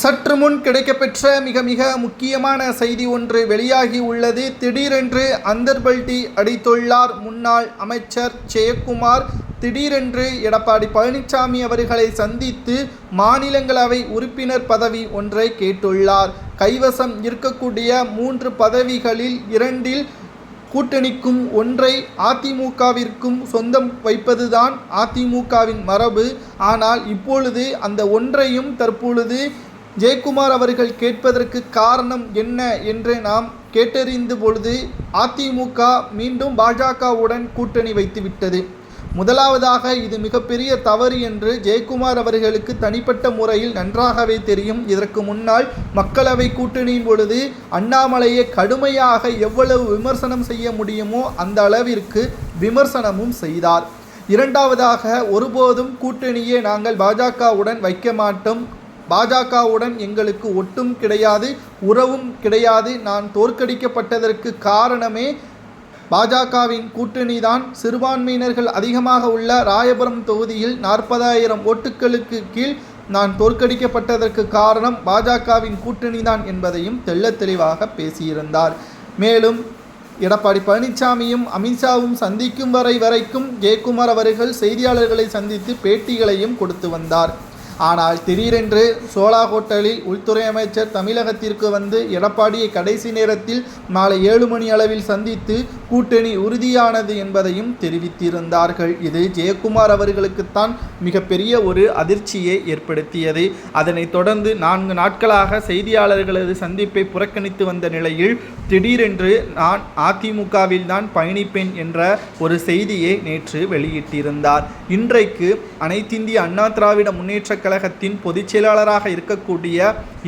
சற்று முன் கிடைக்கப்பெற்ற மிக மிக முக்கியமான செய்தி ஒன்று வெளியாகி உள்ளது. திடீரென்று அந்தர்பல்டி அடித்துள்ளார். முன்னாள் அமைச்சர் ஜெயக்குமார் திடீரென்று எடப்பாடி பழனிசாமி அவர்களை சந்தித்து மாநிலங்களவை உறுப்பினர் பதவி ஒன்றை கேட்டுள்ளார். கைவசம் இருக்கக்கூடிய மூன்று பதவிகளில் இரண்டில் கூட்டணிக்கும் ஒன்றை அதிமுகவிற்கும் சொந்தம் வைப்பதுதான் அதிமுகவின் மரபு. ஆனால் இப்பொழுது அந்த ஒன்றையும் தற்பொழுது ஜெயக்குமார் அவர்கள் கேட்பதற்கு காரணம் என்ன என்று நாம் கேட்டறிந்த பொழுது அதிமுக மீண்டும் பாஜகவுடன் கூட்டணி வைத்துவிட்டது. முதலாவதாக இது மிகப்பெரிய தவறு என்று ஜெயக்குமார் அவர்களுக்கு தனிப்பட்ட முறையில் நன்றாகவே தெரியும். இதற்கு முன்னால் மக்களவை கூட்டணியின் பொழுது அண்ணாமலையை கடுமையாக எவ்வளவு விமர்சனம் செய்ய முடியுமோ அந்த அளவிற்கு விமர்சனமும் செய்தார். இரண்டாவதாக ஒருபோதும் கூட்டணியே நாங்கள் பாஜகவுடன் வைக்க மாட்டோம். பாஜகவுடன் எங்களுக்கு ஒட்டும் கிடையாது உறவும் கிடையாது. நான் தோற்கடிக்கப்பட்டதற்கு காரணமே பாஜகவின் கூட்டணி தான் சிறுபான்மையினர்கள் அதிகமாக உள்ள ராயபுரம் தொகுதியில் நாற்பதாயிரம் ஓட்டுகளுக்கு கீழ் நான் தோற்கடிக்கப்பட்டதற்கு காரணம் பாஜகவின் கூட்டணி தான் என்பதையும் தெள்ள தெளிவாக பேசியிருந்தார். மேலும் எடப்பாடி பழனிசாமியும் அமித்ஷாவும் சந்திக்கும் வரை வரைக்கும் ஜெயக்குமார் அவர்கள் செய்தியாளர்களை சந்தித்து பேட்டிகளையும் கொடுத்து வந்தார். ஆனால் திடீரென்று சோலா ஹோட்டலில் உள்துறை அமைச்சர் தமிழகத்திற்கு வந்து எடப்பாடியை கடைசி நேரத்தில் மாலை ஏழு மணி அளவில் சந்தித்து கூட்டணி உறுதியானது என்பதையும் தெரிவித்திருந்தார்கள். இது ஜெயக்குமார் அவர்களுக்குத்தான் மிகப்பெரிய ஒரு அதிர்ச்சியை ஏற்படுத்தியது. அதனைத் தொடர்ந்து நான்கு நாட்களாக செய்தியாளர்களது சந்திப்பை புறக்கணித்து வந்த நிலையில் திடீரென்று நான் அதிமுகவில் தான் பயணிப்பேன் என்ற ஒரு செய்தியை நேற்று வெளியிட்டிருந்தார். இன்றைக்கு அனைத்திந்திய அண்ணா திராவிட முன்னேற்ற கழகத்தின் பொதுச் செயலாளராக இருக்கக்கூடிய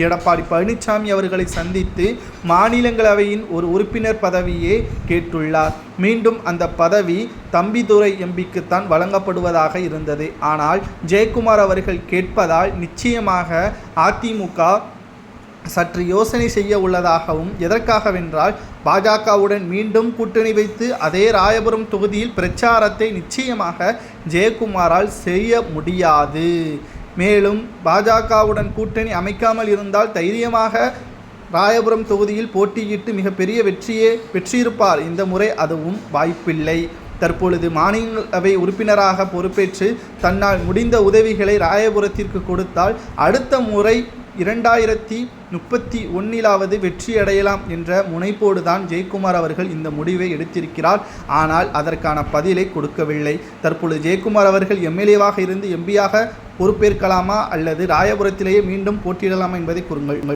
எடப்பாடி பழனிசாமி அவர்களை சந்தித்து மாநிலங்களவையின் ஒரு உறுப்பினர் பதவியை கேட்டுள்ளார். மீண்டும் அந்த பதவி தம்பிதுரை எம்பிக்குத்தான் வழங்கப்படுவதாக இருந்தது. ஆனால் ஜெயக்குமார் அவர்கள் கேட்பதால் நிச்சயமாக அதிமுக சற்று யோசனை செய்ய உள்ளதாகவும் எதற்காகவென்றால் பாஜகவுடன் மீண்டும் கூட்டணி வைத்து அதே ராயபுரம் தொகுதியில் பிரச்சாரத்தை நிச்சயமாக ஜெயக்குமாரால் செய்ய முடியாது. மேலும் பாஜகவுடன் கூட்டணி அமைக்காமல் இருந்தால் தைரியமாக ராயபுரம் தொகுதியில் போட்டியிட்டு மிகப்பெரிய வெற்றியே பெற்றிருப்பார். இந்த முறை அதுவும் வாய்ப்பில்லை. தற்பொழுது மாநிலவை உறுப்பினராக பொறுப்பேற்று தன்னால் முடிந்த உதவிகளை ராயபுரத்திற்கு கொடுத்தால் அடுத்த முறை இரண்டாயிரத்தி முப்பத்தி ஒன்னிலாவது வெற்றியடையலாம் என்ற முனைப்போடு தான் ஜெயக்குமார் அவர்கள் இந்த முடிவை எடுத்திருக்கிறார். ஆனால் அதற்கான பதிலை கொடுக்கவில்லை. தற்பொழுது ஜெயக்குமார் அவர்கள் எம்எல்ஏவாக இருந்து எம்பியாக பொறுப்பேற்கலாமா அல்லது ராயபுரத்திலேயே மீண்டும் போட்டியிடலாமா என்பதை கூறுங்கள்.